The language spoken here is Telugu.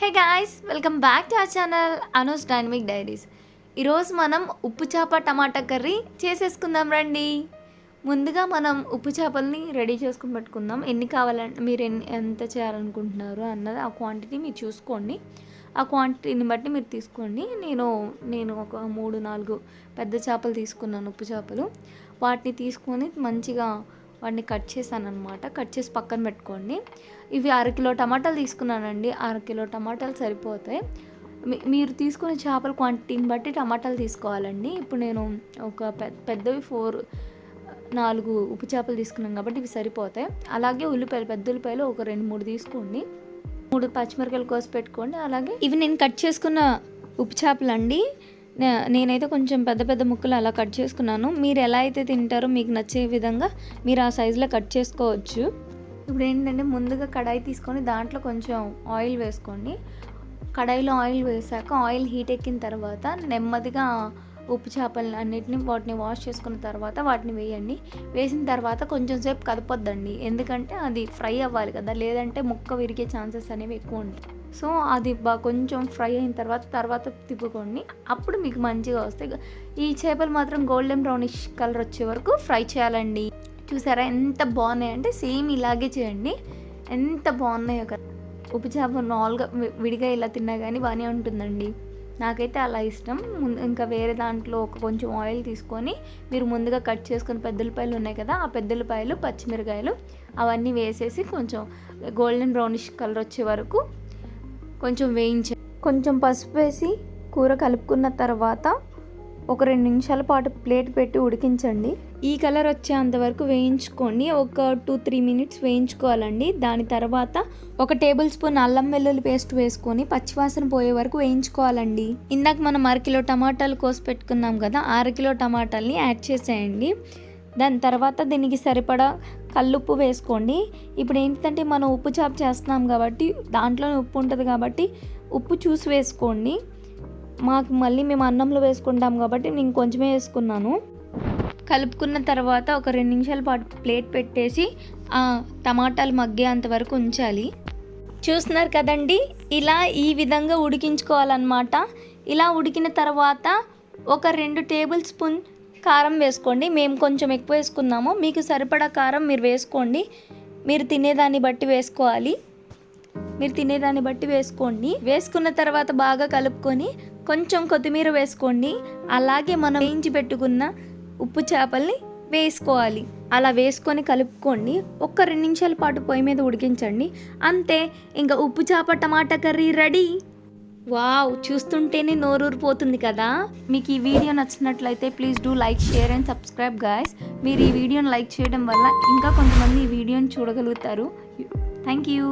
Hey guys welcome back to our channel Anu's dynamic diaries. ఈరోజు మనం ఉప్పు చేప టమాటా కర్రీ చేసేసుకుందాం రండి. ముందుగా మనం ఉప్పు చేపల్ని రెడీ చేసుకుని పెట్టుకుందాం. ఎన్ని కావాలంటే మీరు ఎన్ని ఎంత చేయాలనుకుంటున్నారు అన్నది ఆ క్వాంటిటీ మీరు చూసుకోండి. ఆ క్వాంటిటీని బట్టి మీరు తీసుకోండి. నేను నేను ఒక మూడు నాలుగు పెద్ద చేపలు తీసుకున్నాను ఉప్పు చేపలు. వాటిని తీసుకొని మంచిగా వాటిని కట్ చేశాను అనమాట కట్ చేసి పక్కన పెట్టుకోండి. ఇవి అరకిలో టమాటాలు తీసుకున్నానండి. అరకిలో టమాటాలు సరిపోతాయి. మీరు తీసుకునే చేపల క్వాంటిటీని బట్టి టమాటాలు తీసుకోవాలండి. ఇప్పుడు నేను ఒక పెద్దవి ఫోర్ నాలుగు ఉప్పు చేపలు తీసుకున్నాం కాబట్టి ఇవి సరిపోతాయి. అలాగే ఉల్లిపాయలు పెద్ద ఉల్లిపాయలు ఒక రెండు మూడు తీసుకోండి. మూడు పచ్చిమిరకాయలు కోసి పెట్టుకోండి. అలాగే ఇవి నేను కట్ చేసుకున్న ఉప్పు చేపలు అండి నేనైతే కొంచెం పెద్ద పెద్ద ముక్కలు అలా కట్ చేసుకున్నాను. మీరు ఎలా అయితే తింటారో మీకు నచ్చే విధంగా మీరు ఆ సైజులో కట్ చేసుకోవచ్చు. ఇప్పుడు ఏంటంటే ముందుగా కడాయి తీసుకొని దాంట్లో కొంచెం ఆయిల్ వేసుకోండి. కడాయిలో ఆయిల్ వేసాక ఆయిల్ హీట్ ఎక్కిన తర్వాత నెమ్మదిగా ఉప్పు చేపలు అన్నిటిని వాటిని వాష్ చేసుకున్న తర్వాత వాటిని వేయండి. వేసిన తర్వాత కొంచెం సేపు కదపొద్దండి. ఎందుకంటే అది ఫ్రై అవ్వాలి కదా లేదంటే ముక్క విరిగే ఛాన్సెస్ అనేవి ఎక్కువ ఉంటాయి. సో అది బా కొంచెం ఫ్రై అయిన తర్వాత తర్వాత తిప్పుకోండి. అప్పుడు మీకు మంచిగా వస్తాయి. ఈ చేపలు మాత్రం గోల్డెన్ బ్రౌనిష్ కలర్ వచ్చే వరకు ఫ్రై చేయాలండి. చూసారా ఎంత బాగున్నాయి అంటే సేమ్ ఇలాగే చేయండి. ఎంత బాగున్నాయో కదా. ఉప్పు చేప నాలుగా విడిగా ఇలా తిన్నా కానీ బాగానే ఉంటుందండి. నాకైతే అలా ఇష్టం. ముందు ఇంకా వేరే దాంట్లో ఒక కొంచెం ఆయిల్ తీసుకొని మీరు ముందుగా కట్ చేసుకుని పెద్దలపాయలు ఉన్నాయి కదా ఆ పెద్దలపాయలు పచ్చిమిరకాయలు అవన్నీ వేసేసి కొంచెం గోల్డెన్ బ్రౌనిష్ కలర్ వచ్చే వరకు కొంచెం వేయించ కొంచెం పసుపు వేసి కూర కలుపుకున్న తర్వాత ఒక రెండు నిమిషాల పాటు ప్లేట్ పెట్టి ఉడికించండి. ఈ కలర్ వచ్చేంత వరకు వేయించుకోండి ఒక టూ త్రీ మినిట్స్ వేయించుకోవాలండి. దాని తర్వాత ఒక టేబుల్ స్పూన్ అల్లం వెల్లుల్లి పేస్ట్ వేసుకొని పచ్చివాసన పోయే వరకు వేయించుకోవాలండి. ఇందాక మనం అరకిలో టమాటాలు కోసి పెట్టుకున్నాం కదా అరకిలో టమాటాలని యాడ్ చేసేయండి. దాని తర్వాత దీనికి సరిపడా కల్లుప్పు వేసుకోండి. ఇప్పుడు ఏంటంటే మనం ఉప్పు చాప్ చేస్తున్నాం కాబట్టి దాంట్లోనే ఉప్పు ఉంటుంది కాబట్టి ఉప్పు చూసి వేసుకోండి. మాకు మళ్ళీ మేము అన్నంలో వేసుకుంటాం కాబట్టి నేను కొంచెమే వేసుకున్నాను. కలుపుకున్న తర్వాత ఒక రెండు నిమిషాల పాటు ప్లేట్ పెట్టేసి ఆ టమాటాలు మగ్గేంత వరకు ఉంచాలి. చూస్తున్నారు కదండి ఇలా ఈ విధంగా ఉడికించుకోవాలన్నమాట. ఇలా ఉడికిన తర్వాత ఒక రెండు టేబుల్ స్పూన్ కారం వేసుకోండి. మేము కొంచెం ఎక్కువ వేసుకున్నాము మీకు సరిపడా కారం మీరు వేసుకోండి. మీరు తినేదాన్ని బట్టి వేసుకోవాలి. మీరు తినేదాన్ని బట్టి వేసుకోండి. వేసుకున్న తర్వాత బాగా కలుపుకొని కొంచెం కొత్తిమీర వేసుకోండి. అలాగే మనం వేయించి పెట్టుకున్న ఉప్పు చేపల్ని వేసుకోవాలి. అలా వేసుకొని కలుపుకోండి. ఒక్క రెండు నిమిషాల పాటు పొయ్యి మీద ఉడికించండి. అంతే. ఇంకా ఉప్పు చేప టమాటా కర్రీ రెడీ. వావ్ చూస్తుంటేనే నోరూరిపోతుంది కదా. మీకు ఈ వీడియో నచ్చినట్లయితే please do like share and subscribe guys. మీరు ఈ వీడియోని లైక్ చేయడం వల్ల ఇంకా కొంతమంది ఈ వీడియోని చూడగలుగుతారు. Thank you.